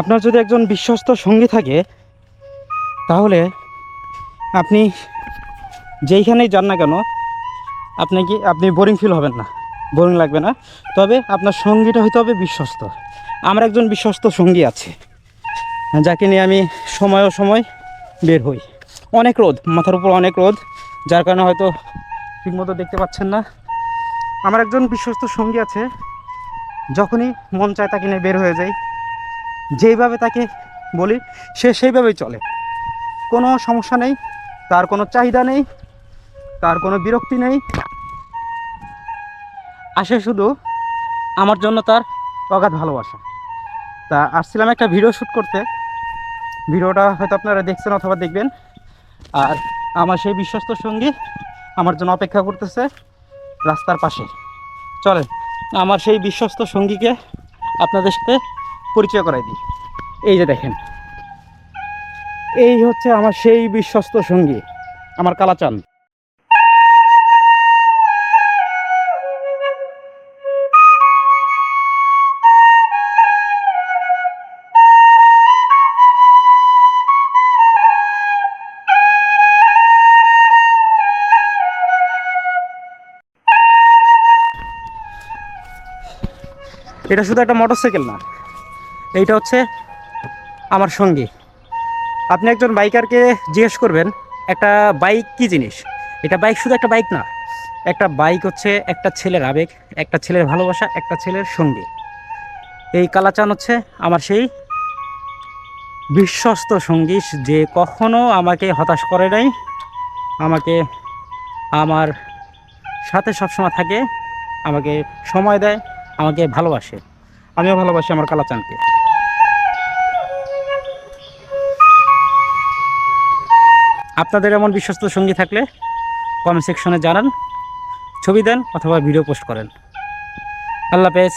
আপনার যদি একজন বিশ্বস্ত সঙ্গী থাকে, তাহলে আপনি যেইখানেই যান না কেন, আপনি কি, আপনি বোরিং ফিল হবেন না বোরিং লাগবে না। তবে আপনার সঙ্গীটা হইতে হবে বিশ্বস্ত। আমার একজন বিশ্বস্ত সঙ্গী আছে, যাকে নিয়ে আমি সময় ও সময় বের হই। অনেক রোদ, মাথার উপর অনেক রোদ, যার কারণে হয়তো ঠিকমতো দেখতে পাচ্ছেন না। আমার একজন বিশ্বস্ত সঙ্গী আছে, যখনই মন চায় তাকে নিয়ে বের হয়ে যাই। যেইভাবে তাকে বলি, সে সেইভাবেই চলে। কোনো সমস্যা নেই, তার কোনো চাহিদা নেই, তার কোনো বিরক্তি নেই। আসে শুধু আমার জন্য তার অগাধ ভালোবাসা। তা আসছিলাম একটা ভিডিও শ্যুট করতে। ভিডিওটা হয়তো আপনারা দেখছেন অথবা দেখবেন। আর আমার সেই বিশ্বস্ত সঙ্গী আমার জন্য অপেক্ষা করতেছে রাস্তার পাশে। চলেন, আমার সেই বিশ্বস্ত সঙ্গীকে আপনাদের সাথে পরিচয় করাই দিই। এই যে দেখেন। এই হচ্ছে আমার সেই বিশ্বস্ত সঙ্গী, আমার কালাচান এটা শুধু একটা মোটরসাইকেল না। এইটা হচ্ছে আমার সঙ্গী। আপনি একজন বাইকারকে জিজ্ঞেস করবেন, একটা বাইক কি জিনিস? এটা বাইক শুধু একটা বাইক না, একটা বাইক হচ্ছে একটা ছেলের আবেগ, একটা ছেলের ভালোবাসা, একটা ছেলের সঙ্গী। এই কালাচান হচ্ছে আমার সেই বিশ্বস্ত সঙ্গী, যে কখনো আমাকে হতাশ করে নাই, আমাকে আমার সাথে সবসময় থাকে, আমাকে সময় দেয়, আমাকে ভালোবাসে। আমিও ভালোবাসি আমার কালাচানকে। আপনাদের এমন বিশ্বস্ত সঙ্গী থাকলে কমেন্ট সেকশনে জানান, ছবি দেন অথবা ভিডিও পোস্ট করেন। আল্লাহ হাফেজ।